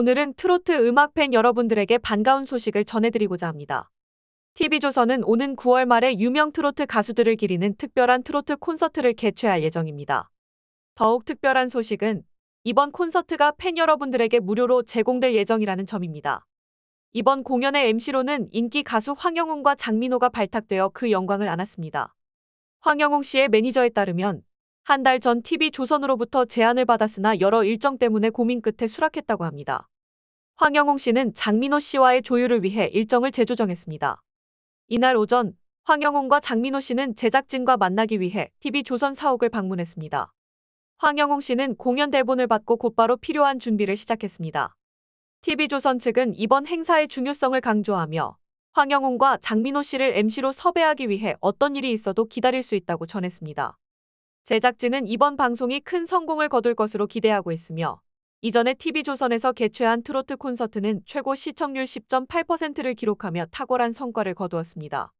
오늘은 트로트 음악 팬 여러분들에게 반가운 소식을 전해드리고자 합니다. TV조선은 오는 9월 말에 유명 트로트 가수들을 기리는 특별한 트로트 콘서트를 개최할 예정입니다. 더욱 특별한 소식은 이번 콘서트가 팬 여러분들에게 무료로 제공될 예정이라는 점입니다. 이번 공연의 MC로는 인기 가수 황영웅과 장민호가 발탁되어 그 영광을 안았습니다. 황영웅 씨의 매니저에 따르면 한 달 전 TV조선으로부터 제안을 받았으나 여러 일정 때문에 고민 끝에 수락했다고 합니다. 황영웅 씨는 장민호 씨와의 조율을 위해 일정을 재조정했습니다. 이날 오전 황영웅과 장민호 씨는 제작진과 만나기 위해 TV조선 사옥을 방문했습니다. 황영웅 씨는 공연 대본을 받고 곧바로 필요한 준비를 시작했습니다. TV조선 측은 이번 행사의 중요성을 강조하며 황영웅과 장민호 씨를 MC로 섭외하기 위해 어떤 일이 있어도 기다릴 수 있다고 전했습니다. 제작진은 이번 방송이 큰 성공을 거둘 것으로 기대하고 있으며 이전에 TV조선에서 개최한 트로트 콘서트는 최고 시청률 10.8%를 기록하며 탁월한 성과를 거두었습니다.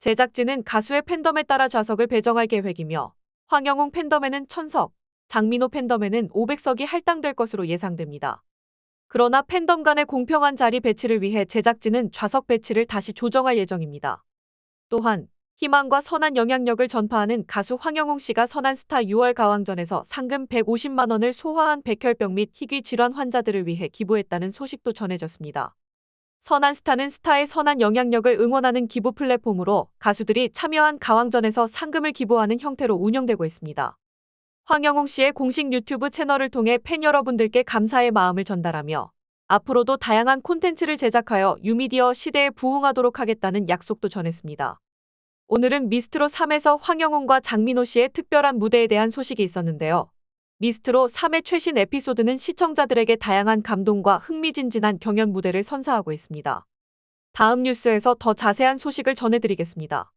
제작진은 가수의 팬덤에 따라 좌석을 배정할 계획이며 황영웅 팬덤에는 1000석, 장민호 팬덤에는 500석이 할당될 것으로 예상됩니다. 그러나 팬덤 간의 공평한 자리 배치를 위해 제작진은 좌석 배치를 다시 조정할 예정입니다. 또한 희망과 선한 영향력을 전파하는 가수 황영웅 씨가 선한 스타 6월 가왕전에서 상금 150만 원을 소화한 백혈병 및 희귀 질환 환자들을 위해 기부했다는 소식도 전해졌습니다. 선한 스타는 스타의 선한 영향력을 응원하는 기부 플랫폼으로 가수들이 참여한 가왕전에서 상금을 기부하는 형태로 운영되고 있습니다. 황영웅 씨의 공식 유튜브 채널을 통해 팬 여러분들께 감사의 마음을 전달하며 앞으로도 다양한 콘텐츠를 제작하여 유미디어 시대에 부응하도록 하겠다는 약속도 전했습니다. 오늘은 미스트로 3에서 황영웅과 장민호 씨의 특별한 무대에 대한 소식이 있었는데요. 미스트로 3의 최신 에피소드는 시청자들에게 다양한 감동과 흥미진진한 경연 무대를 선사하고 있습니다. 다음 뉴스에서 더 자세한 소식을 전해드리겠습니다.